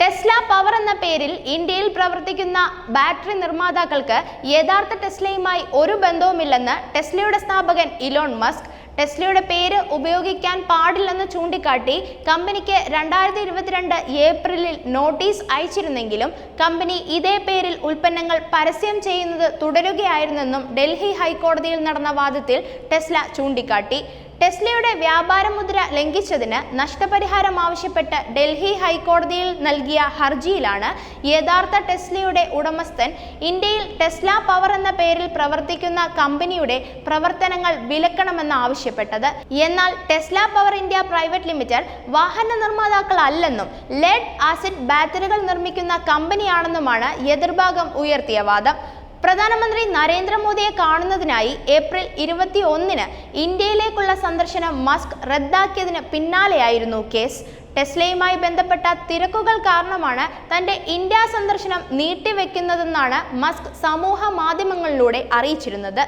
Tesla power എന്ന പേരിൽ ഇന്ത്യയിൽ പ്രവർത്തിക്കുന്ന ബാറ്ററി നിർമ്മാതാക്കൾക്ക് യഥാർത്ഥ ടെസ്ലയുമായി ഒരു ബന്ധവുമില്ലെന്ന് ടെസ്ലയുടെ സ്ഥാപകൻ ഇലോൺ മസ്ക്. ടെസ്ലയുടെ പേര് ഉപയോഗിക്കാൻ പാടില്ലെന്ന് ചൂണ്ടിക്കാട്ടി കമ്പനിക്ക് രണ്ടായിരത്തി ഇരുപത്തിരണ്ട് ഏപ്രിലിൽ നോട്ടീസ് അയച്ചിരുന്നെങ്കിലും കമ്പനി ഇതേ പേരിൽ ഉൽപ്പന്നങ്ങൾ പരസ്യം ചെയ്യുന്നത് തുടരുകയായിരുന്നെന്നും ഡൽഹി ഹൈക്കോടതിയിൽ നടന്ന വാദത്തിൽ ടെസ്ല ചൂണ്ടിക്കാട്ടി. ടെസ്ലയുടെ വ്യാപാര മുദ്ര ലംഘിച്ചതിന് നഷ്ടപരിഹാരം ആവശ്യപ്പെട്ട് ഡൽഹി ഹൈക്കോടതിയിൽ നൽകിയ ഹർജിയിലാണ് യഥാർത്ഥ ടെസ്ലയുടെ ഉടമസ്ഥൻ ഇന്ത്യയിൽ ടെസ്ല പവർ എന്ന പേരിൽ പ്രവർത്തിക്കുന്ന കമ്പനിയുടെ പ്രവർത്തനങ്ങൾ വിലക്കണമെന്ന് ആവശ്യപ്പെട്ടത്. എന്നാൽ Tesla power India private limited വാഹന നിർമ്മാതാക്കളല്ലെന്നും ലെഡ് ആസിഡ് ബാറ്ററികൾ നിർമ്മിക്കുന്ന കമ്പനിയാണെന്നുമാണ് എതിർഭാഗം ഉയർത്തിയ വാദം. പ്രധാനമന്ത്രി നരേന്ദ്രമോദിയെ കാണുന്നതിനായി ഏപ്രിൽ ഇരുപത്തി ഒന്നിന് ഇന്ത്യയിലേക്കുള്ള സന്ദർശനം മസ്ക് റദ്ദാക്കിയതിന് പിന്നാലെയായിരുന്നു കേസ്. ടെസ്ലയുമായി ബന്ധപ്പെട്ട തിരക്കുകൾ കാരണമാണ് തന്റെ ഇന്ത്യ സന്ദർശനം നീട്ടിവെക്കുന്നതെന്നാണ് മസ്ക് സമൂഹ മാധ്യമങ്ങളിലൂടെ അറിയിച്ചിരുന്നത്.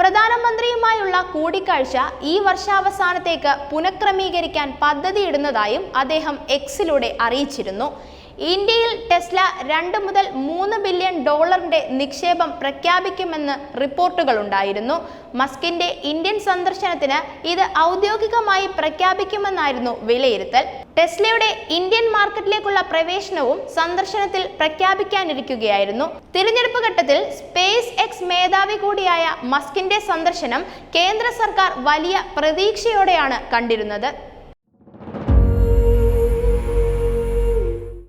പ്രധാനമന്ത്രിയുമായുള്ള കൂടിക്കാഴ്ച ഈ വർഷാവസാനത്തേക്ക് പുനഃക്രമീകരിക്കാൻ പദ്ധതിയിടുന്നതായും അദ്ദേഹം എക്സിലൂടെ അറിയിച്ചിരുന്നു. ഇന്ത്യയിൽ ടെസ്ല രണ്ട് മുതൽ മൂന്ന് ബില്യൺ ഡോളറിന്റെ നിക്ഷേപം പ്രഖ്യാപിക്കുമെന്ന് റിപ്പോർട്ടുകളുണ്ടായിരുന്നു മസ്കിന്റെ ഇന്ത്യൻ സന്ദർശനത്തിന് ഇത് ഔദ്യോഗികമായി പ്രഖ്യാപിക്കുമെന്നായിരുന്നു വിലയിരുത്തൽ. ടെസ്ലയുടെ ഇന്ത്യൻ മാർക്കറ്റിലേക്കുള്ള പ്രവേശനവും സന്ദർശനത്തിൽ പ്രഖ്യാപിക്കാനിരിക്കുകയായിരുന്നു. തിരഞ്ഞെടുപ്പ് ഘട്ടത്തിൽ സ്പേസ് എക്സ് മേധാവി കൂടിയായ മസ്കിന്റെ സന്ദർശനം കേന്ദ്ര സർക്കാർ വലിയ പ്രതീക്ഷയോടെയാണ് കണ്ടിരുന്നത്.